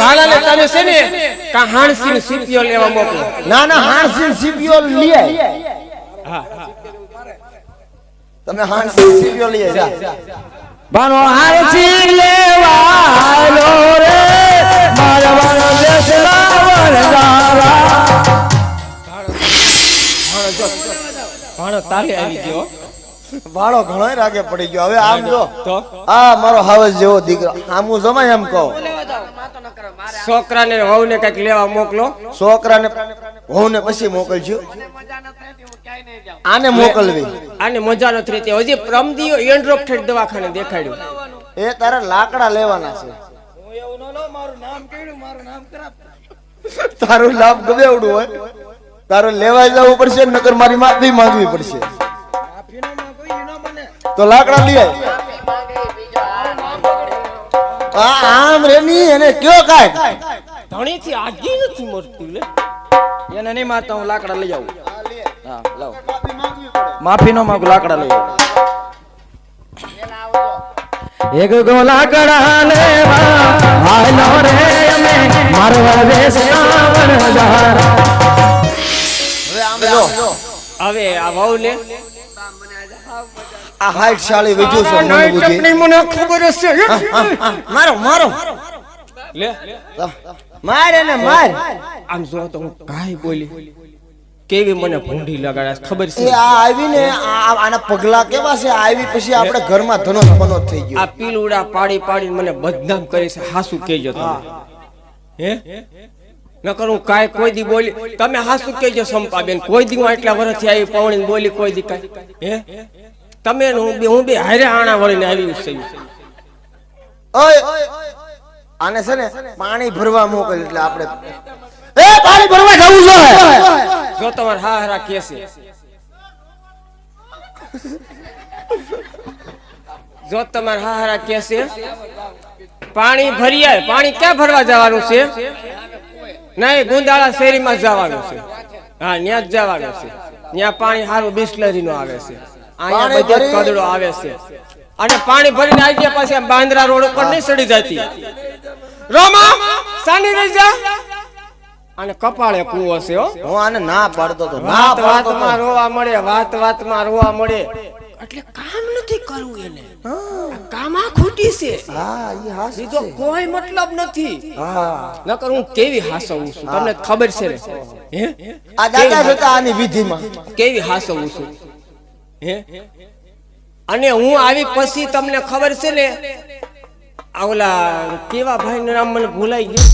ભાલાને તમે છે ને કા હાણસી ને સીપીઓ લેવા મોકલો. ના ના હાણસી સીપીઓ લઈ હા તમે હાણસી સીપીઓ લઈ જા. બાનો લેવા લેવાલો રે મારા વાળો દેશના વણજારા ભાણો તાલે આવી ગયો. ભાડો ઘણો રાગે પડી ગયો. હવે આમ જો. આ મારો હાવસ જેવો દીકરો. આમ હું જમાય એમ કહું. છોકરાને વહુને કંઈક લેવા મોકલો. છોકરાને હું ને પછી મોકલજો. આને મોકલવી. આને મજા નથી રહેતી. હજી પ્રમદીઓ એન્ડ્રોપ ઠેઠ દવાખાને દેખાડ્યું. એ તારે લાકડા લેવાના છે. તારું લાભ ગમે એવડું હોય. તારું લેવા જવું પડશે નકર મારી માફી માંગવી પડશે. તો લાકડા લઈ આમ રેની એને કયો કાય ધણીથી આગી નથી મળતું લે. એને નહીં મારતા હું લાકડા લઈ આવું. હા લાવ. માફી નો માગું લાકડા લઈ આવું. એક ગો લાકડા લેવા. હાલો રે અમે મારવા દેશના આવણ હવે આ જો. હવે આ હાઈટ શાળી વિજુ છે મને બુજી મને ખબર હશે મારો મારો. લે. માર એને માર. આમ જો તો હું કાઈ બોલી. કેવી મને ભૂંડી લગાડે ખબર છે? આ આવી ને આના પગલા કેવા છે? આવી પછી આપણે ઘરમાં ધનો ધનો થઈ ગયો. આ પીલુડા પાડી પાડી મને બદનામ કરે છે હાસુ કહેજો તમે. હે? નકર હું કાંઈ કોઈ દી બોલી તમે હાસુ કહેજો સંપાબેન કોઈ દી હું એટલા વર્ષથી આવી પવણી બોલી કોઈ દી કાંઈ. હે? તમે હું બે હું બે હારે આણા વળીને આવી છે. ઓય! આને છે ને પાણી ભરવા મોકલ એટલે આપણે એ પાણી ભરવા જવું છે! જો તમારે હા હરા કે છે. જો તમારે હા હરા કે છે પાણી ભરી પાણી ક્યાં ભરવા જવાનું છે? નહીં ગુંદાળા શેરીમાં જવાનું છે. હા ત્યાં જ જવાનું છે. ત્યાં પાણી સારું બિસ્લરી નું આવે છે. અહીંયા બધે કદડો આવે છે. અને પાણી ભરીને આવી ગયા પછી બાંદ્રા રોડ ઉપર નહીં સડી જતી. રોમા સાની રહી જા. અને કપાળે કૂવો છે હું. આને ના પાડતો તો વાત વાતમાં રોવા મળે વાત વાતમાં રોવા મળે. એટલે કામ નથી કરવું એને. કામ આ ખોટી છે. હા ઈ હાસ બીજો કોઈ મતલબ નથી. હા. નકર હું કેવી હાસવું છું? તમને ખબર છે હે? આ દાદા જોતા આની વિધિમાં. કેવી હાસવું છું? હે? અને હું આવી પછી તમને ખબર છે ને? ઓલા કેવા ભાઈ નું નામ મને ભૂલાઈ ગયું?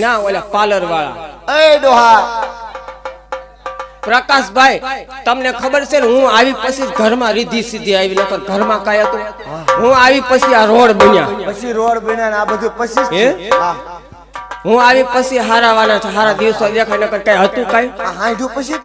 ના ઓલા પાર્લર વાળા એ ડોહા. પ્રકાશભાઈ તમને ખબર છે ને હું આવી પછી ઘરમાં રીધી સીધી આવી નકર ઘરમાં કાંઈ હતું. હું આવી પછી આ રોડ બન્યા. પછી રોડ બન્યા ને આ બધું પછી હે? હું. આવી પછી હારાવાના હારા દિવસો દેખાય નકર કઈ હતું કઈ? આ પછી